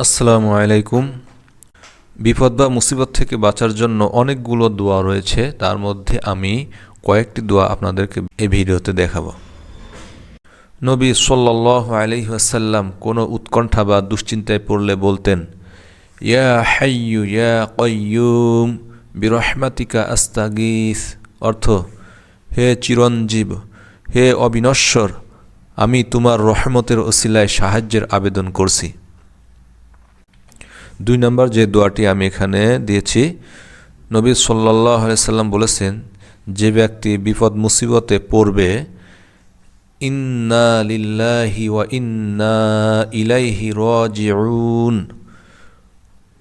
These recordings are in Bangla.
আসসালামু আলাইকুম। বিপদ বা মুসিবত থেকে বাঁচার জন্য অনেকগুলো দোয়া রয়েছে। তার মধ্যে আমি কয়েকটি দোয়া আপনাদেরকে এই ভিডিওতে দেখাবো। নবী সাল্লাহ আলহি আসাল্লাম কোনো উৎকণ্ঠা বা দুশ্চিন্তায় পড়লে বলতেন, ইয়া হাইয়ু ইয়া কয়ুম বিরহমাতিকা আস্তাগিস। অর্থ, হে চিরঞ্জীব, হে অবিনশ্বর, আমি তোমার রহমতের ওসিলায় সাহায্যের আবেদন করছি। দুই নম্বর যে দোয়াটি আমি এখানে দিয়েছি, নবী সাল্লাহ সাল্লাম বলেছেন, যে ব্যক্তি বিপদ মুসিবতে পড়বে, ইন্না লিল্লাহি ওয়া ইন্না ইলাইহি রাজিউন।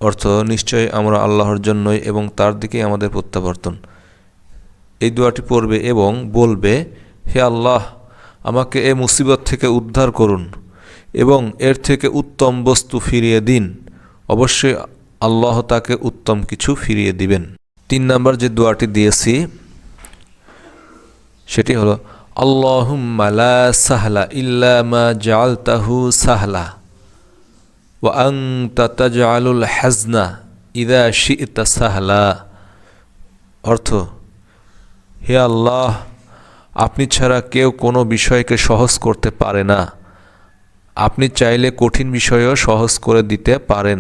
অর্থ, নিশ্চয়ই আমরা আল্লাহর জন্যই এবং তার দিকেই আমাদের প্রত্যাবর্তন। এই দোয়াটি পড়বে এবং বলবে, হে আল্লাহ, আমাকে এ মুসিবত থেকে উদ্ধার করুন এবং এর থেকে উত্তম বস্তু ফিরিয়ে দিন। অবশ্যই আল্লাহ তাকে উত্তম কিছু ফিরিয়ে দিবেন। তিন নাম্বার যে দোয়াটি দিয়েছি, সেটি হলো, আল্লাহুম্মা লা সাহলা ইল্লা মা জাআলতাহু সাহলা, ওয়া আনতা তাজআলুল হাজনা ইদা শি'তা সাহলা। অর্থ, হে আল্লাহ, আপনি ছাড়া কেউ কোনো বিষয়কে সহজ করতে পারে না। আপনি চাইলে কঠিন বিষয়ও সহজ করে দিতে পারেন।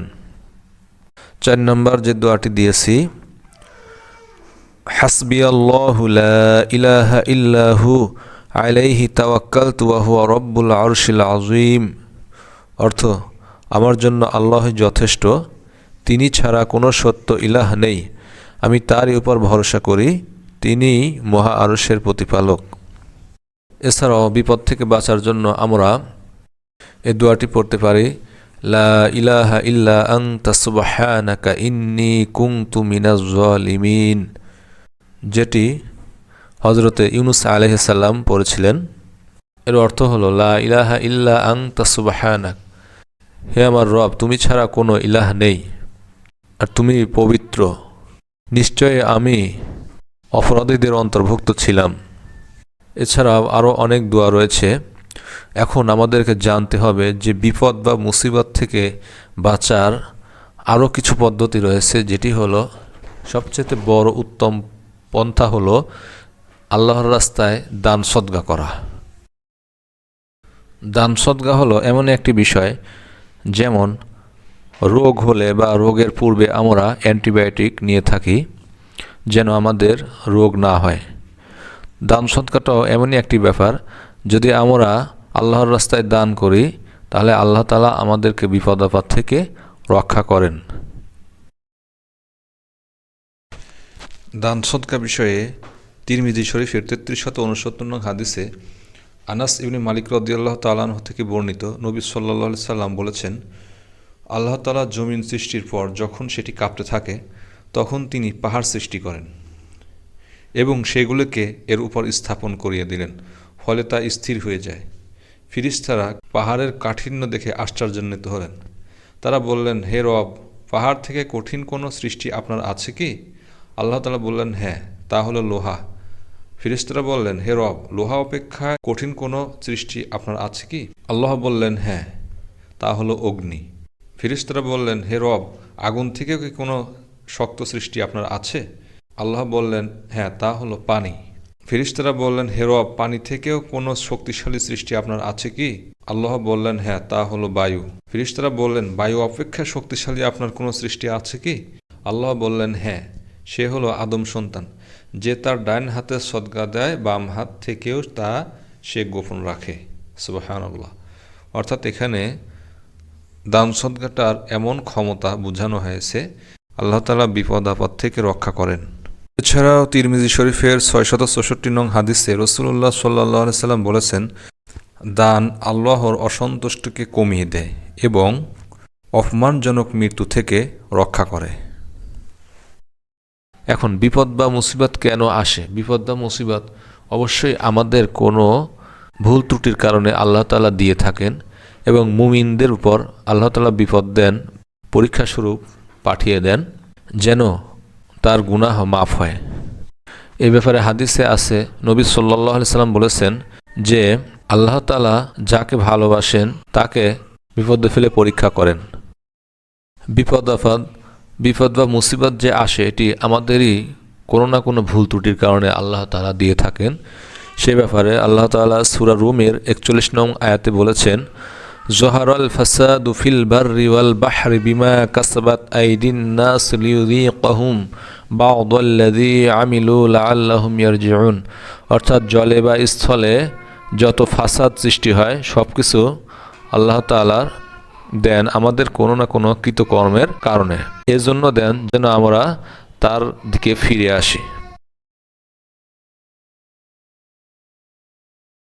চার নম্বর যে দোয়াটি দিয়েছি, হাসবি ইলাহা ইল্লাহু আলাইহি তাওয়াক্কাল তুয়াহু রব্বুল আরশিল আজিম অর্থ, আমার জন্য আল্লাহ যথেষ্ট, তিনি ছাড়া কোনো সত্য ইলাহ নেই। আমি তারই উপর ভরসা করি, তিনি মহা আরশের প্রতিপালক। এছাড়াও বিপদ থেকে বাঁচার জন্য আমরা এই দোয়াটি পড়তে পারি লা ইলাহা ইল্লা ইন্নি জালিমিন। যেটি হজরতে ইউনুস আলহিসাল্লাম পড়েছিলেন। এর অর্থ হলো, লা ইলাহা ইল্লা আং সুবহানাক। হে আমার রব, তুমি ছাড়া কোনো ইলাহ নেই, আর তুমি পবিত্র। নিশ্চয় আমি অপরাধীদের অন্তর্ভুক্ত ছিলাম। এছাড়াও আরও অনেক দোয়া রয়েছে। এখন আমাদেরকে জানতে হবে যে বিপদ বা মুসিবত থেকে বাঁচার আরও কিছু পদ্ধতি রয়েছে, যেটি হলো সবচেয়ে বড় উত্তম পন্থা হলো আল্লাহর রাস্তায় দান সদ্গা করা। দান সদ্গা হলো এমন একটি বিষয় যেমন রোগ হলে বা রোগের পূর্বে আমরা অ্যান্টিবায়োটিক নিয়ে থাকি যেন আমাদের রোগ না হয়। দান সৎকাটাও এমনই একটি ব্যাপার যদি আমরা আল্লাহর রাস্তায় দান করি, তাহলে আল্লাহ তালা আমাদেরকে বিপদ আপদ থেকে রক্ষা করেন। দান সদকা বিষয়ে তিরমিজি শরীফের তেত্রিশ শত উনসত্তর নং হাদিসে আনাস ইবনে মালিক রদিয়াল্লাহ তালাহ থেকে বর্ণিত নবী সাল্লা সাল্লাম বলেছেন, আল্লাহ তালা জমিন সৃষ্টির পর যখন সেটি কাঁপতে থাকে, তখন তিনি পাহাড় সৃষ্টি করেন এবং সেগুলোকে এর উপর স্থাপন করিয়ে দিলেন। ফলে তা স্থির হয়ে যায়। ফিরিস্তারা পাহাড়ের কাঠিন্য দেখে আশ্চর্যান্বিত হলেন। তারা বললেন, হে রব, পাহাড় থেকে কঠিন কোনো সৃষ্টি আপনার আছে কি? আল্লাহ তালা বললেন হ্যাঁ তা হলো লোহা। ফিরিস্তারা বললেন, হে রব, লোহা অপেক্ষা কঠিন কোনো সৃষ্টি আপনার আছে কি? আল্লাহ বললেন হ্যাঁ তা হলো অগ্নি। ফিরিস্তারা বললেন, হে রব, আগুন থেকেও কি কোনো শক্ত সৃষ্টি আপনার আছে? আল্লাহ বললেন হ্যাঁ তা হলো পানি। ফিরিস্তারা বললেন হেরব পানি থেকেও কোনো শক্তিশালী সৃষ্টি আপনার আছে কি? আল্লাহ বললেন হ্যাঁ তা হলো বায়ু। ফিরিস্তারা বললেন, বায়ু অপেক্ষা শক্তিশালী আপনার কোনো সৃষ্টি আছে কি? আল্লাহ বললেন হ্যাঁ সে হলো আদম সন্তান। যে তার ডাইন হাতে সদ্গা দেয়, বাম হাত থেকেও তা সে গোপন রাখে। সুবাহান আল্লাহ অর্থাৎ এখানে দান সদ্গাটার এমন ক্ষমতা বোঝানো হয়েছে, আল্লাহ তালা বিপদ আপদ থেকে রক্ষা করেন। এছাড়াও তিরমিজি শরীফের ছয়শত চৌষট্টি নং হাদিসে রসুল্লাহ সাল্লাহ সাল্লাম বলেছেন, দান আল্লাহর অসন্তুষ্টকে কমিয়ে দেয় এবং অপমানজনক মৃত্যু থেকে রক্ষা করে। এখন বিপদ বা মুসিবত কেন আসে? বিপদ বা মুসিবত অবশ্যই আমাদের কোনো ভুল ত্রুটির কারণে আল্লাহ তালা দিয়ে থাকেন এবং মুমিনদের উপর আল্লাহ তালা বিপদ দেন, পরীক্ষাস্বরূপ পাঠিয়ে দেন, যেন তার গুনাহ মাফ হয়। এ ব্যাপারে হাদিসে আছে, নবী সাল্লাহ সাল্লাম বলেছেন যে, আল্লাহ তালা যাকে ভালোবাসেন, তাকে বিপদে ফেলে পরীক্ষা করেন। বিপদ আফাদ বিপদ বা মুসিবত যে আসে, এটি আমাদেরই কোনো না কোনো ভুল ত্রুটির কারণে আল্লাহ তাআলা দিয়ে থাকেন। সে ব্যাপারে আল্লাহ তাআলা সূরা রুমের একচল্লিশ নং আয়াতে বলেছেন জহারল ফাসাদু ফিল বাহরি বিমা কাসাবাত আইদিন নাস লিয়ুযীকাহুম বা'দাল্লাযী আমিলু লাআল্লাহুম ইয়ারজিউন। অর্থাৎ জলে বা স্থলে যত ফাসাদ সৃষ্টি হয় সব কিছু আল্লাহ তাআলার দেন আমাদের কোনো না কোনো কৃতকর্মের কারণে। এজন্য দেন যেন আমরা তার দিকে ফিরে আসি।